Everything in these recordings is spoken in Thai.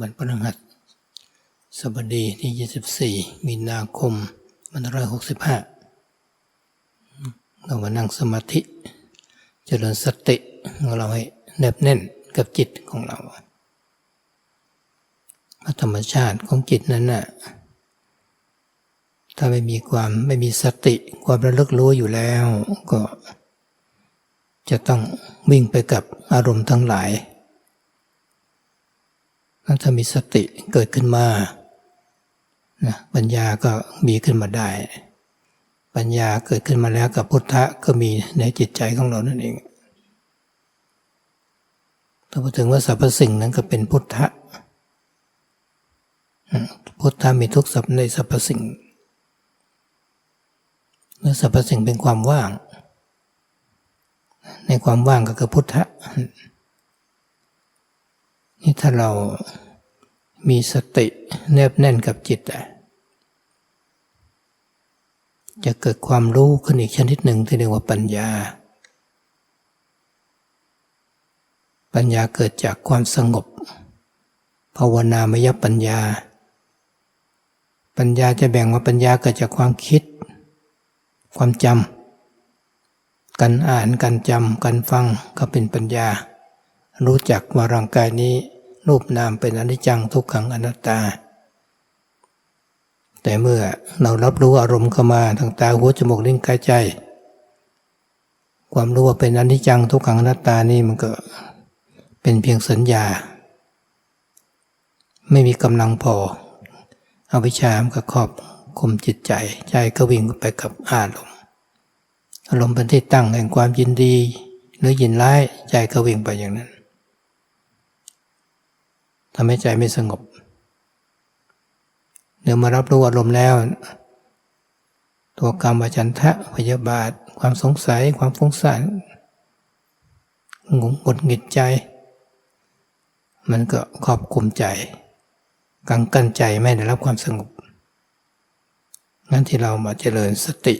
วันพฤหัสสบดีที่ 24 มีนาคมมันร้อยหกสิบห้าเรามานั่งสมาธิ เจริญสติของเราให้แนบแน่นกับจิตของเราธรรมชาติของจิตนั้นน่ะถ้าไม่มีความไม่มีสติความระลึกรู้อยู่แล้ว ก็ จะต้องวิ่งไปกับอารมณ์ทั้งหลาย ถ้ามีสติเกิดขึ้นมานะปัญญาก็มีขึ้นมาได้ ปัญญาเกิดขึ้นมาแล้วกับพุทธะก็มีในจิตใจของเรานั่นเองถ้าพูดถึงว่าสรรพสิ่งนั้นก็เป็นพุทธะพุทธะมีทุกสัพในสรรพสิ่งเมื่อสรรพสิ่งเป็นความว่าง ในความว่างก็คือพุทธะนี่ถ้าเรา มีสติแนบแน่นกับจิตจะเกิดความรู้ขึ้นอีกชนิดหนึ่งที่เรียกว่าปัญญา ปัญญาเกิดจากความสงบ ภาวนามยปัญญา ปัญญาจะแบ่งว่าปัญญาเกิดจากความคิด ความจำการอ่านการจำการฟังก็เป็นปัญญา รู้จักว่าร่างกายนี้ รูปนามเป็นอนิจจังทุกขังอนัตตา แต่เมื่อเรารับรู้อารมณ์เข้ามาทางตาหูจมูกลิ้นกายใจ ความรู้ว่าเป็นอนิจจังทุกขังอนัตตานี่มันก็เป็นเพียงสัญญา ไม่มีกำลังพอเอาวิชามก็ครอบคุมจิตใจ ใจก็วิ่งไปกับอารมณ์อารมณ์เป็นที่ตั้งแห่งความยินดี หรือยินร้ายใจก็วิ่งไปอย่างนั้น ทำให้ใจไม่สงบเดี๋ยวมารับรู้อารมณ์แล้ว ตัวกรรมวจันทะพยาบาท ความสงสัยความฟุ้งซ่านงงหงดหงิดใจ มันก็ครอบคุมใจ กังกันใจไม่ได้รับความสงบ งั้นที่เรามาเจริญสติ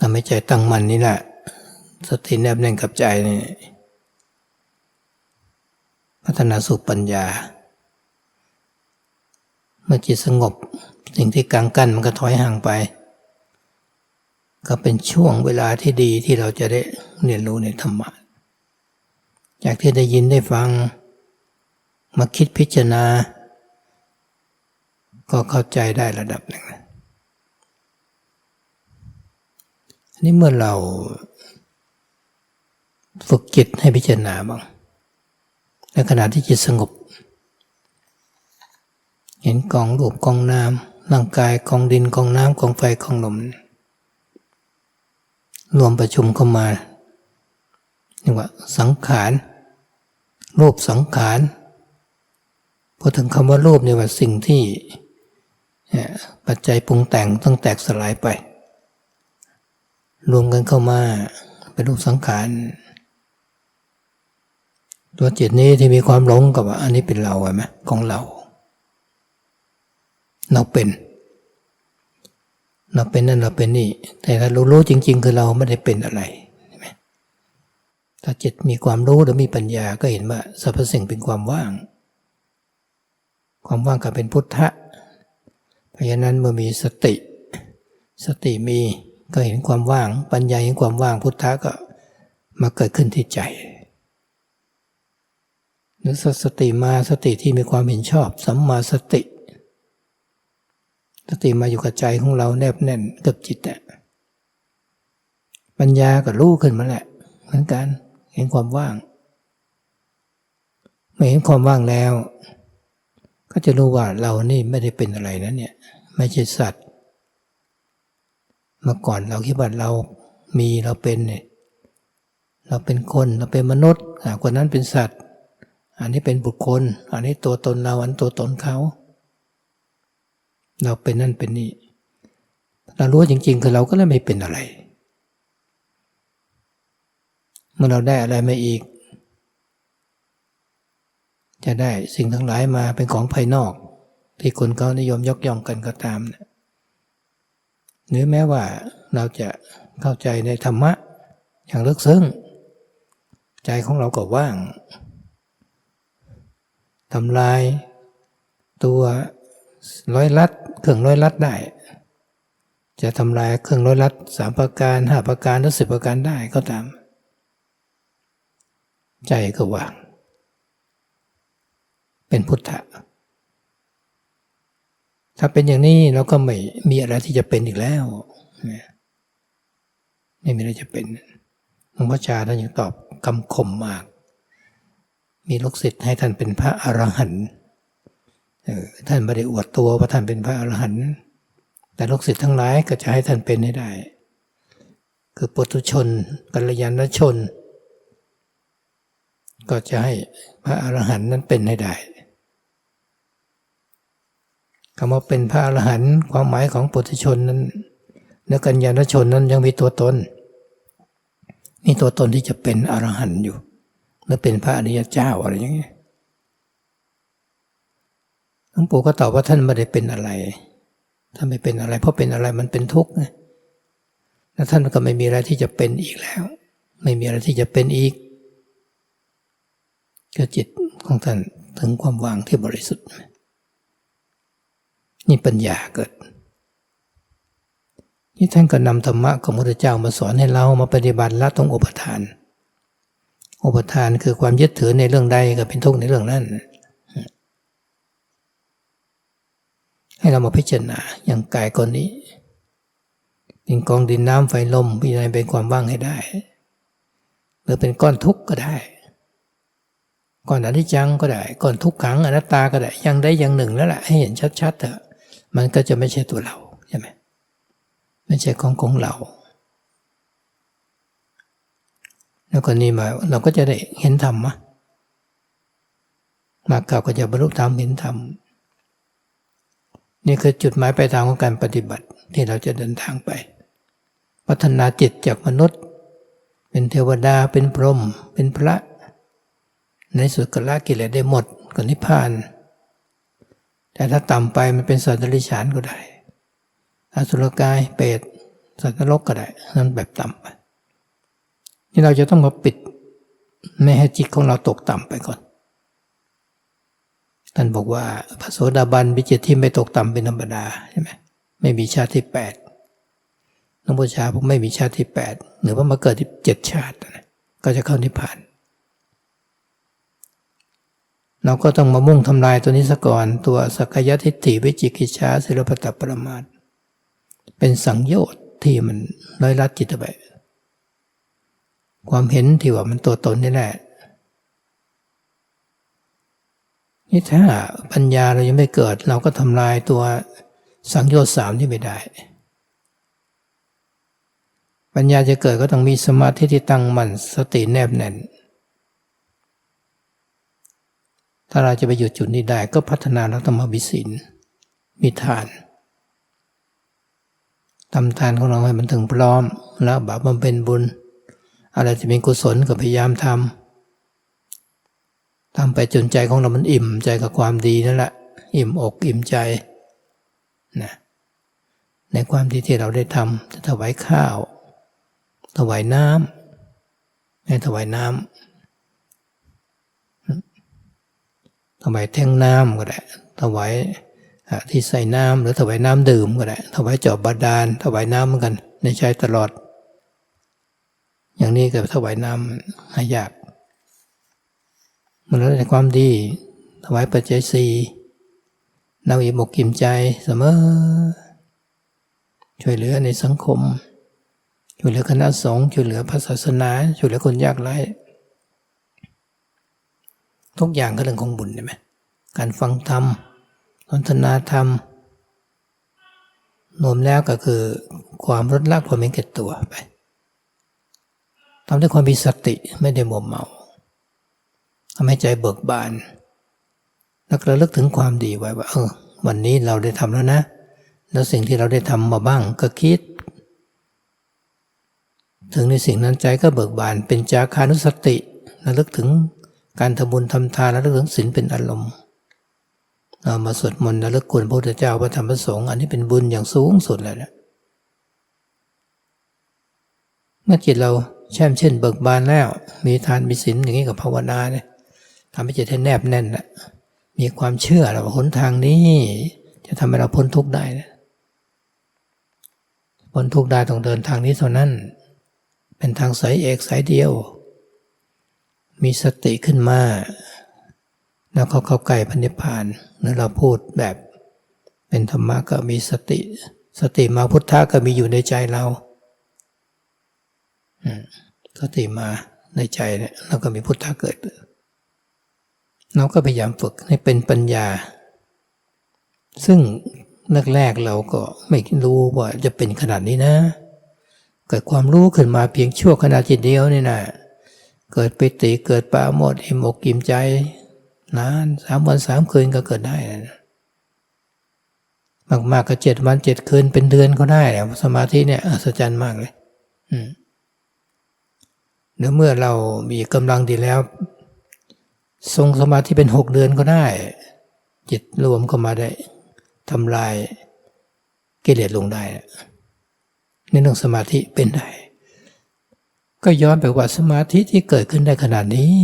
ทำให้ใจตั้งมั่นนี่แหละ สติแนบแน่นกับใจนี่ พัฒนาสู่ปัญญา เมื่อจิตสงบ สิ่งที่กังกั้นมันก็ถอยห่างไป ก็เป็นช่วงเวลาที่ดีที่เราจะได้เรียนรู้ในธรรมะ จากที่ได้ยินได้ฟัง มาคิดพิจารณา ก็เข้าใจได้ระดับหนึ่งนนี้เมื่อเราฝึกจิตให้พิจารณาบ้าง ในขณะที่จิตสงบ เห็นกองรูปกองน้ำร่างกายกองดินกองน้ำกองไฟกองลม รวมประชุมเข้ามาเรียกว่าสังขารรูปสังขารพอถึงคำว่ารูปเนี่ยว่าสิ่งที่ปัจจัยปรุงแต่งต้องแตกสลายไป รวมกันเข้ามาเป็นรูปสังขาร ตัวจิตนี้ที่มีความหลงกับว่าอันนี้เป็นเราใช่ไหมของเรา เราเป็น เราเป็นนั่นเราเป็นนี่ แต่ถ้าเรารู้จริง ๆ คือเราไม่ได้เป็นอะไรถ้าจิตมีความรู้หรือมีปัญญาก็เห็นว่าสรรพสิ่งเป็นความว่าง ความว่างก็เป็นพุทธะเพราะฉะนั้นเมื่อมีสติ สติมีก็เห็นความว่าง ปัญญาเห็นความว่างพุทธะก็มาเกิดขึ้นที่ใจ หรือสติมาสติที่มีความเห็นชอบ สัมมาสติ สติมาอยู่กับใจของเราแนบแน่นกับจิตอะปัญญาก็รู้ขึ้นมาแหละเหมือนกันเห็นความว่างเมื่อเห็นความว่างแล้ว ก็จะรู้ว่าเรานี่ไม่ได้เป็นอะไรนะเนี่ยไม่ใช่สัตว์เมื่อก่อนเราคิดว่าเรามีเราเป็นเนี่ยเราเป็นคนเราเป็นมนุษย์กว่านั้นเป็นสัตว์ อันนี้เป็นบุคคล อันนี้ตัวตนเรา อันตัวตนเขา เราเป็นนั่นเป็นนี่เรารู้จริง ๆ คือเราก็เลยไม่เป็นอะไร เมื่อเราได้อะไรมาอีก จะได้สิ่งทั้งหลายมาเป็นของภายนอก ที่คนเขานิยมยกย่องกันก็ตามนะหรือแม้ว่าเราจะเข้าใจในธรรมะ อย่างลึกซึ้ง ใจของเราก็ว่าง ทำลายตัวร้อยลัดเครื่องร้อยลัดได้ จะทำลายเครื่องร้อยลัดสามประการห้าประการหรือสิบประการได้ก็ตาม ใจก็ว่าง เป็นพุทธะถ้าเป็นอย่างนี้เราก็ไม่มีอะไรที่จะเป็นอีกแล้วไม่มีอะไรจะเป็นหลวงพ่อชาท่านยังตอบคำคมมาก มีลูกศิษย์ให้ท่านเป็นพระอรหันต์ท่านไม่ได้อวดตัวว่าท่านเป็นพระอรหันต์แต่ลูกศิษย์ทั้งหลายก็จะให้ท่านเป็นให้ได้ คือปุถุชนกัลยาณชน ก็จะให้พระอรหันต์นั้นเป็นให้ได้คำว่าเป็นพระอรหันต์ความหมายของปุถุชนนั้นเนื้อกัญญาณชนนั้นยังมีตัวตนมีตัวตนที่จะเป็นอรหันต์อยู่ หรือเป็นพระอริยเจ้าอะไรอย่างเงี้ยหลวงปู่ก็ตอบว่าท่านไม่ได้เป็นอะไร ท่านไม่เป็นอะไร เพราะเป็นอะไรมันเป็นทุกข์ไงแล้วท่านก็ไม่มีอะไรที่จะเป็นอีกแล้ว ไม่มีอะไรที่จะเป็นอีกก็จิตของท่านถึงความว่างที่บริสุทธิ์ นี่ปัญญาเกิด นี่ท่านก็นำธรรมะของพระพุทธเจ้ามาสอนให้เรามาปฏิบัติละตรงอุปทาน อุปทานคือความยึดถือในเรื่องใดก็เป็นทุกข์ในเรื่องนั้น ให้เรามาพิจารณาอย่างกายก่อนนี้เป็นกองดินน้ำไฟลมพิจารณาเป็นความว่างให้ได้ หรือเป็นก้อนทุกข์ก็ได้ ก้อนอนิจจังก็ได้ ก้อนทุกขังอนัตตาก็ได้ ยังได้อย่างหนึ่งแล้วแหละให้เห็นชัดๆเถอะ มันก็จะไม่ใช่ตัวเราใช่ไหมไม่ใช่ของของเรา แล้วก็นี่มาเราก็จะได้เห็นธรรมะมาเก่าก็จะบรรลุธรรมเห็นธรรมนี่คือจุดหมายปลายทางของการปฏิบัติที่เราจะเดินทางไป พัฒนาจิตจากมนุษย์ เป็นเทวดาเป็นพรหมเป็นพระ ในสุดก็ละกิเลสได้หมดก็นิพพาน แต่ถ้าต่ำไปมันเป็นสัตว์รัจฉานก็ได้อสุรกายเปรตสัตว์นรกก็ได้นั่นแบบต่ำไป นี่เราจะต้องมาปิด ไม่ให้จิตของเราตกต่ำไปก่อน ท่านบอกว่าพระโสดาบันมีจิตที่ไม่ตกต่ำเป็นธรรมดาใช่ไหมไม่มีชาติที่แปดหลวงพ่อชาผมไม่มีชาติที่แปดหรือว่ามาเกิดที่เจ็ดชาตินะก็จะเข้านิพพาน เราก็ต้องมามุ่งทำลายตัวนี้ซะก่อน ตัวสักยทิฏฐิวิจิกิจฉาศิลปตปรมาตเป็นสังโยชน์ที่มันน้อยรัดจิตไป ความเห็นที่ว่ามันตัวตนนี่แหละนี่ถ้าปัญญาเรายังไม่เกิด เราก็ทำลายตัวสังโยชน์สามที่ไม่ได้ ปัญญาจะเกิดก็ต้องมีสมาธิที่ตั้งมั่นสติแนบแน่น ถ้าเราจะไปหยุดจุดนี้ได้ก็พัฒนาเราต้องมาบิสินมีทานทำทานของเราให้มันถึงพร้อมแล้วบาปมันเป็นบุญ อะไรจะเป็นกุศลก็พยายามทำทำไปจนใจของเรามันอิ่มใจกับความดีนั่นแหละ อิ่มอกอิ่มใจนะในความดีที่เราได้ทำจะถวายข้าว ถวายน้ำให้ถวายน้ำถวายแท่งน้ำก็ได้ถวายที่ใส่น้ำหรือถวายน้ำดื่มก็ได้ถวายจอบบาดาลถวายน้ำเหมือนกัน ในใช้ตลอด อย่างนี้ก็ถวายน้ำห้ยาก มันแล้วในความดี ถวายปัจจัยสี่เราอิ่มกิมใจเสมอ ช่วยเหลือในสังคม ช่วยเหลือคณะสงฆ์ช่วยเหลือพระศาสนา ช่วยเหลือคนยากไร้ทุกอย่างก็เรื่องของบุญใช่ไหมการฟังธรรมนนทนาธรรมรวมแล้วก็คือความลดละความเป็นเก็บตัวไป ทำด้วยความมีสติไม่ได้มัวเมาทำให้ใจเบิกบานแล้วระลึกถึงความดีไว้ว่า เออ วันนี้เราได้ทำแล้วนะ แล้วสิ่งที่เราได้ทำมาบ้างก็คิด ถึงในสิ่งนั้นใจก็เบิกบานเป็นจาคานุสติระลึกถึงการทำบุญทำทานระลึกถึงศีลเป็นอารมณ์เรามาสวดมนต์ระลึกคุณพระพุทธเจ้าพระธรรมพระสงฆ์อันนี้เป็นบุญอย่างสูงสุดเลยนะเมื่อจิตเรา แช่มเช่นเบิกบานแล้ว มีทานมีศีลอย่างนี้กับภาวนาเนี่ยทำให้จิตให้แนบแน่นนะมีความเชื่อเราว่าหนทางนี้ จะทำให้เราพ้นทุกข์ได้นะพ้นทุกข์ได้ต้องเดินทางนี้เท่านั้น เป็นทางสายเอกสายเดียว มีสติขึ้นมาแล้วก็เข้าใกล้พันิพพานนั่นเราพูดแบบ เป็นธรรมะก็มีสติ สติมาพุทธะก็มีอยู่ในใจเรา สติมาในใจเนี่ยแล้วก็มีพุทธะเกิด เราก็พยายามฝึกให้เป็นปัญญา ซึ่งแรกๆเราก็ไม่รู้ว่าจะเป็นขนาดนี้นะ เกิดความรู้ขึ้นมาเพียงชั่วขณะจิตเดียวนี่นะเกิดปิติเกิดปาโมทย์อิ่มอกอิ่มใจนานสามวันสามคืนก็เกิดได้นะมากๆก็เจ็ดวันเจ็ดคืนเป็นเดือนก็ได้แล้วสมาธิเนี่ยอัศจรรย์มากเลย อืม เนื้อเมื่อเรามีกำลังดีแล้ว ทรงสมาธิเป็นหกเดือนก็ได้ จิตรวมเข้ามาได้ทำลายกิเลสลงได้ในเรื่องสมาธิเป็นได้ ก็ย้อนไปว่าสมาธิที่เกิดขึ้นได้ขนาดนี้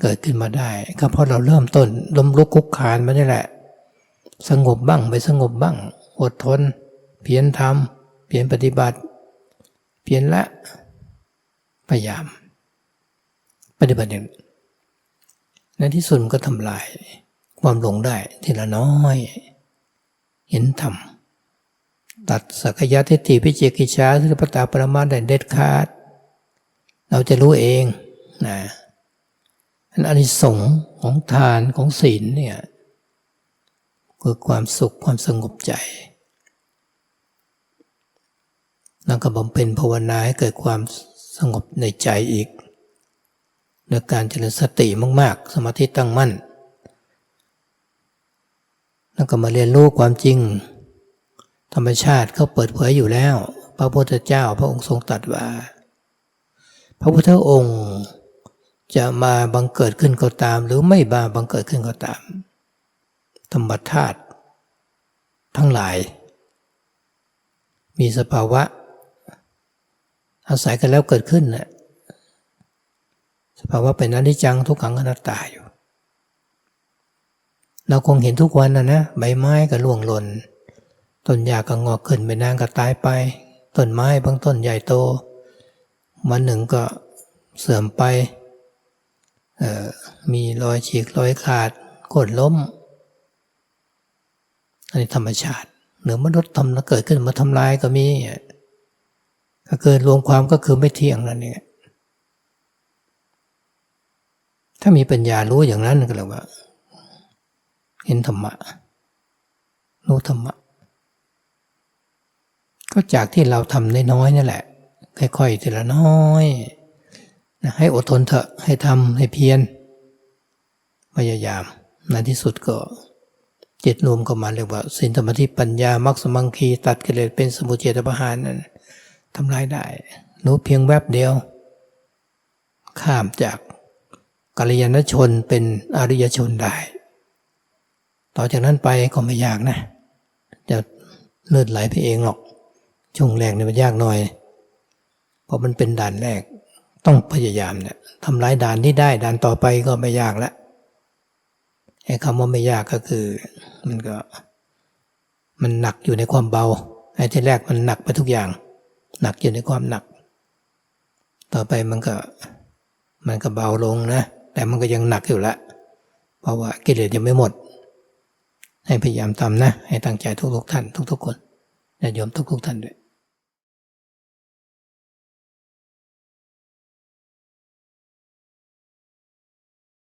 เกิดขึ้นมาได้ ก็เพราะเราเริ่มต้นล้มลุกคุกคานมาได้แหละ สงบบ้างไม่สงบบ้าง อดทน เพียรทำเพียรปฏิบัติ เพียรละ พยายาม ปฏิบัติอย่างในที่สุดมันก็ทำลาย ความหลงได้ทีละน้อย เห็นธรรมตัดสักยะทิฏฐิพิจิกิจฉาสิปตาปรมาได้เด็ดขาด เราจะรู้เองนะอันอนิสงส์ของทานของศีลเนี่ยคือความสุขความสงบใจแล้วก็บำเพ็ญภาวนาให้เกิดความ สงบในใจอีกโดยการเจริญสติมาก ๆ สมาธิตั้งมั่น แล้วก็มาเรียนรู้ความจริง ธรรมชาติเขาเปิดเผยอยู่แล้ว พระพุทธเจ้าพระองค์ทรงตรัสว่า พระพุทธองค์จะมาบังเกิดขึ้นก็ตาม หรือไม่มาบังเกิดขึ้นก็ตาม ธรรมธาตุทั้งหลาย มีสภาวะ อาศัยกันแล้วเกิดขึ้นน่ะสภาวะเป็นอนิจจังทุกขังอนัตตาอยู่ เราคงเห็นทุกวันนะนะใบไม้ก็ร่วงหล่นต้นหญ้าก็งอกขึ้นไปนางก็ตายไปต้นไม้บางต้นใหญ่โตวันหนึ่งก็เสื่อมไปมีรอยฉีกรอยขาดกดล้ม อันนี้ธรรมชาติเหนือมนุษย์ทำเกิดขึ้นมาทำลายก็มี ก็เกิดรวมความก็คือไม่เที่ยงนั่นเองถ้ามีปัญญารู้อย่างนั้นก็เรียกว่า เห็นธรรมะรู้ธรรมะ ก็จากที่เราทำน้อยๆนี่แหละ ค่อยๆทีละน้อยนะให้อดทนเถอะให้ทำให้เพียรพยายามในที่สุดก็จิตรวมก็มาเรียกว่าสินธรรมที่ปัญญามักสมังคีตัดกิเลสเป็นสมุทเฉทประหารนั้น ทำลายได้รู้เพียงแวบเดียว ข้ามจากกัลยาณชนเป็นอริยชนได้ ต่อจากนั้นไปก็ไม่ยากนะ จะเลือดไหลไปเองหรอก ช่วงแรกเนี่ยมันยากหน่อย เพราะมันเป็นด่านแรก ต้องพยายามเนี่ยทำลายด่านที่ได้ด่านต่อไปก็ไม่ยากละไอ้คำว่าไม่ยากก็คือ มันก็ มันหนักอยู่ในความเบาไอ้ที่แรกมันหนักไปทุกอย่าง หนักอยู่ในความหนัก ต่อไปมันก็มันก็เบาลงนะ แต่มันก็ยังหนักอยู่ละ เพราะว่ากิเลสยังไม่หมด ให้พยายามทำนะ ให้ตั้งใจทุกๆท่าน ทุก ๆ คนและโยมทุก ๆ ท่านด้วย